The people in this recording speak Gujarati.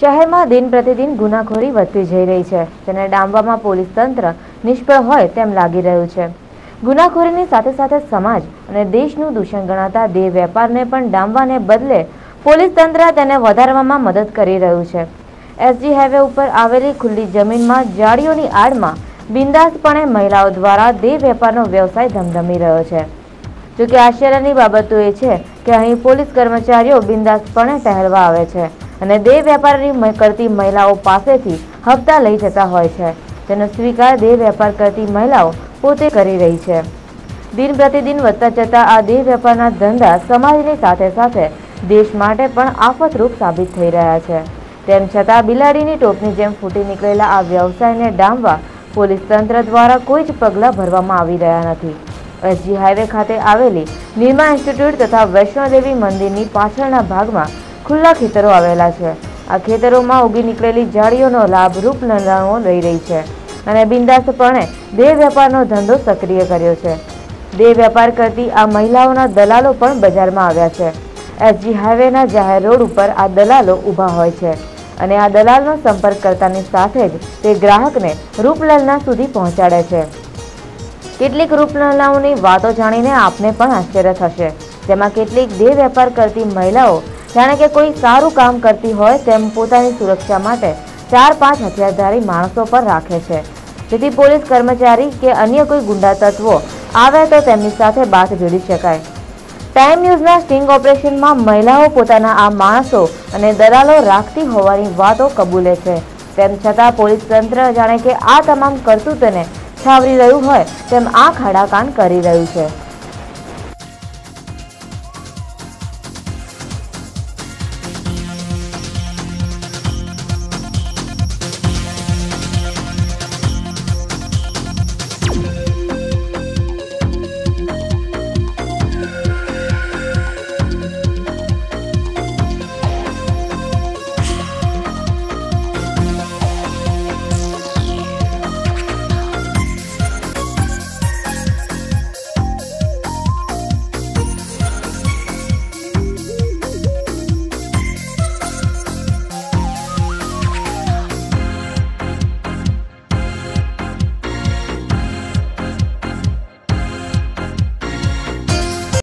શહેરમાં દિન પ્રતિદિન ગુનાખોરી વધતી જઈ રહી છે. જેને ડામવામાં પોલીસ તંત્ર નિષ્ફળ હોય તેમ લાગી રહ્યું છે. ગુનાખોરીની સાથે સાથે સમાજ અને દેશનું દૂષણ ગણાતા દેહ વેપારને પણ ડામવાને બદલે પોલીસ તંત્ર તેને વધારવામાં મદદ કરી રહ્યું છે. એસજી હાઈવે ઉપર આવેલી ખુલ્લી જમીનમાં જાળીઓની આડમાં બિંદાસપણે મહિલાઓ દ્વારા દેહ વેપારનો વ્યવસાય ધમધમી રહ્યો છે. જોકે આશ્ચર્યની બાબત તો એ છે કે અહીં પોલીસ કર્મચારીઓ બિંદાસપણે ટહેલવા આવે છે. અને દેહ વેપારની કરતી મહિલાઓ પાસેથી હપ્તા લઈ જતા હોય છે. જેનો સ્વીકાર દેહ વેપાર કરતી મહિલાઓ પોતે કરી રહી છે. દિન પ્રતિદિન વધતા જતા આ દેહ વેપારના ધંધા સમાજની સાથે સાથે દેશ માટે પણ આફતરૂપ સાબિત થઈ રહ્યા છે. તેમ છતાં બિલાડીની ટોપની જેમ ફૂટી નીકળેલા આ વ્યવસાયને ડામવા પોલીસ તંત્ર દ્વારા કોઈ જ પગલાં ભરવામાં આવી રહ્યા નથી. એસજી હાઈવે ખાતે આવેલી નિર્મા ઇન્સ્ટિટ્યૂટ તથા વૈષ્ણોદેવી મંદિરની પાછળના ભાગમાં ખુલ્લા ખેતરો આવેલા છે. આ ખેતરોમાં ઉગી નીકળેલી જાળીઓનો લાભ રૂપનંદાઓ લઈ રહી છે અને બિંદાસપણે દેહ વેપારનો ધંધો સક્રિય કર્યો છે. દેહ વેપાર કરતી આ મહિલાઓના દલાલો પણ બજારમાં આવ્યા છે. એસજી હાઈવેના જાહેર રોડ ઉપર આ દલાલો ઊભા હોય છે અને આ દલાલનો સંપર્ક કરતાની સાથે જ તે ગ્રાહકને રૂપલલના સુધી પહોંચાડે છે. કેટલીક રૂપલલાઓની વાતો જાણીને આપને પણ આશ્ચર્ય થશે. જેમાં કેટલીક દેહ વેપાર કરતી મહિલાઓ જાણે કે કોઈ સારું કામ કરતી હોય તેમ પોતાની સુરક્ષા માટે ચાર પાંચ હથિયારધારી માણસો પર રાખે છે. જેથી પોલીસ કર્મચારી કે અન્ય કોઈ ગુંડા તત્વો આવે તો તેમની સાથે બાથ જોડી શકાય. ટાઈમ ન્યૂઝના સ્ટિંગ ઓપરેશનમાં મહિલાઓ પોતાના આ માણસો અને દલાલો રાખતી હોવાની વાતો કબૂલે છે. તેમ છતાં પોલીસ તંત્ર જાણે કે આ તમામ કરતૂતને છાવરી રહ્યું હોય તેમ આ ખાડાકાન કરી રહ્યું છે.